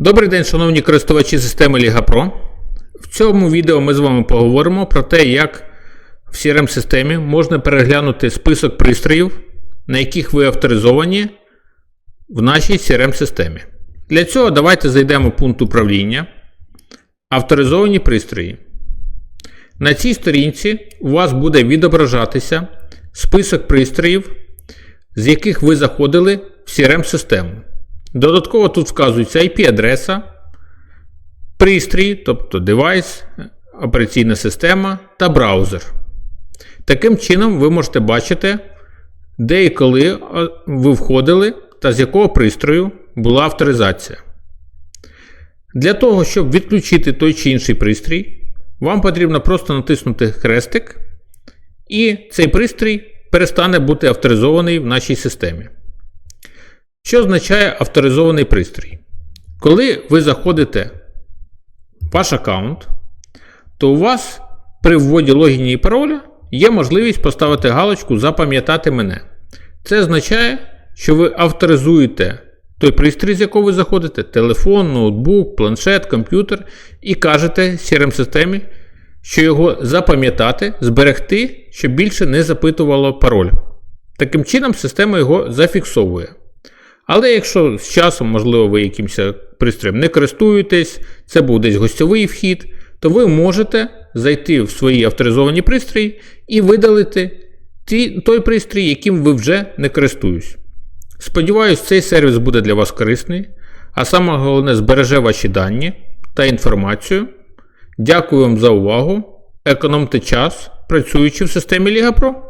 Добрий день, шановні користувачі системи Liga Pro. В цьому відео ми з вами поговоримо про те, як в CRM-системі можна переглянути список пристроїв, на яких ви авторизовані в нашій CRM-системі. Для цього давайте зайдемо в пункт управління. Авторизовані пристрої. На цій сторінці у вас буде відображатися список пристроїв, з яких ви заходили в CRM-систему. Додатково тут вказується IP-адреса, пристрій, тобто девайс, операційна система та браузер. Таким чином, ви можете бачити, де і коли ви входили та з якого пристрою була авторизація. Для того, щоб відключити той чи інший пристрій, вам потрібно просто натиснути хрестик, і цей пристрій перестане бути авторизований в нашій системі. Що означає авторизований пристрій? Коли ви заходите в ваш аккаунт, то у вас при вводі логіні і пароля є можливість поставити галочку Запам'ятати мене. Це означає, що ви авторизуєте той пристрій, з якого ви заходите, телефон, ноутбук, планшет, комп'ютер, і кажете CRM-системі, що його запам'ятати, зберегти, щоб більше не запитувало пароль. Таким чином, система його зафіксовує. Але якщо з часом, можливо, ви якимось пристроєм не користуєтесь, це був десь гостьовий вхід, то ви можете зайти в свої авторизовані пристрої і видалити той пристрій, яким ви вже не користуєтесь. Сподіваюсь, цей сервіс буде для вас корисний, а саме головне збереже ваші дані та інформацію. Дякую вам за увагу. Економте час, працюючи в системі Liga Pro.